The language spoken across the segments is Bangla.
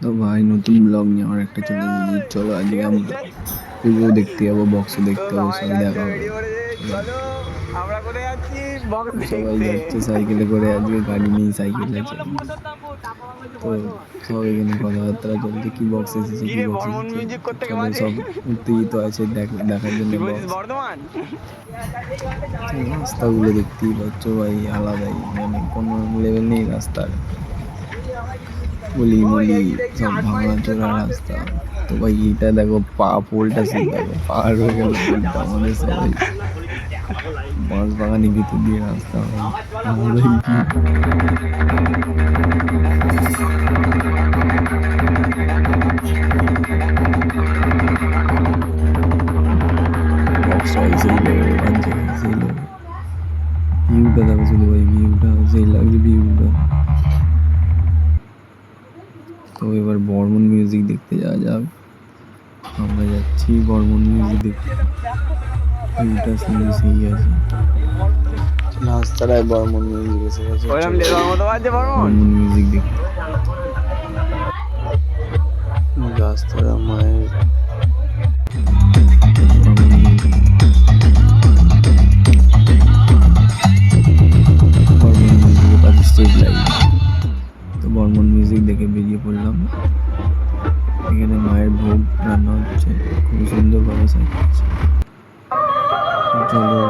তো ভাই নতুন ব্লগ নিয়ে আমার একটা চলে এসেছি। চলো আজকে আমরা পুজো দেখতে যাব বক্স দেখতে যাব সবাই দেখা হবে। সবাই যাচ্ছে সাইকেলে করে আজকে গাড়ি নেই সাইকেল আছে তো সব এখানে কথাবার্তা চলছে কি বক্স এসেছে কি বক্স এসেছে? সব উত্তেজিত আছে দেখ- দেখার জন্য রাস্তাগুলো দেখতেই পাচ্ছ ভাই আলাদাই মানে কোনো লেভেল নেই রাস্তার। গলি মলি সব ভাঙা চোরা রাস্তা। তো ভাই এটা দেখো পা পোলটা সে দেখো পাহাড় হয়ে গেল পোলটা আমাদের সবাই। বাঁশ বাগানের ভিতর দিয়ে রাস্তা সেই সেই ভিউটা দেখো শুধু ভাই ভিউটা সেই লাগছে ভিউটা তো এবার বর্মন মিউজিক দেখতে যাওয়া যাক। আমরা যাচ্ছি বর্মন মিউজিক দেখতে। ভিউটা সেই আছে। রাস্তাটায় বর্মন মিউজিক এসে গেছে। বর্মন মিউজিক দেখতে। পড়লাম এখানে মায়ের ভোগ রান্না হচ্ছে খুব সুন্দরভাবে সাজাচ্ছে চলো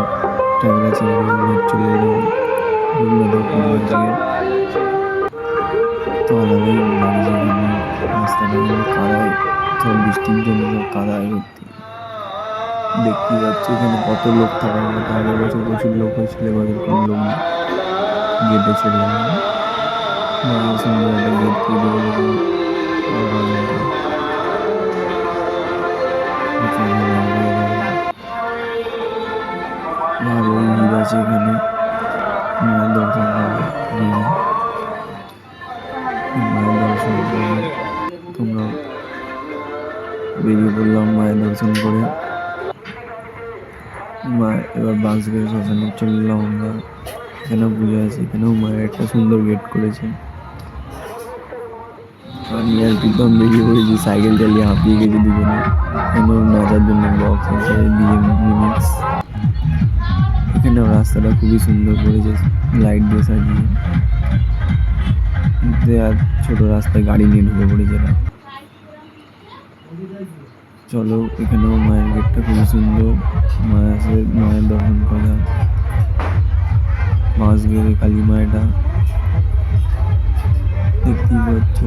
ট্যাংরা চিংড়ি চলে এলাম তো এখানে রাস্তাটা কাদায়, সব বৃষ্টির জন্য কাদায় ভর্তি। দেখতেই পাচ্ছি এখানে কত লোক থাকার কথা আগের বছর প্রচুর লোক হয়েছিল, এবারে লোক গেটে ছেড়ে সুন্দর একটা গেট আছে এখানে দর্শন করে তোমরা বেরিয়ে পড়লাম মায়ের দর্শন করে মা এবার বাস গেট শ্মশানে চললাম আমরা। এখানেও পুজো আছে, এখানেও মায়ের একটা সুন্দর গেট করেছে। আর প্রীতম বেরিয়ে পড়েছি সাইকেল চালিয়ে হাঁপিয়ে গেছি দুজনে। এখানেও নাচার জন্য বক্স আছে বিএম মিক্স এখানেও রাস্তাটা খুবই সুন্দর করেছে লাইট দিয়ে সাজিয়ে। আর ছোট রাস্তায় গাড়ি নিয়ে ঢুকে পড়েছে চলো, এখানেও মায়ের গেটটা খুবই সুন্দর। মায়ের মায়ের দর্শন করা। মাস গেলে কালী মায়েটা দেখতেই পাচ্ছ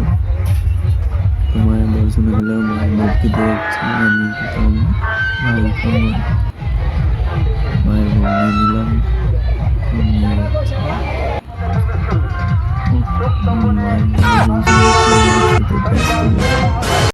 তো দর্শন হলেও মায়ের মূর্তি দেখছি আমি ভাই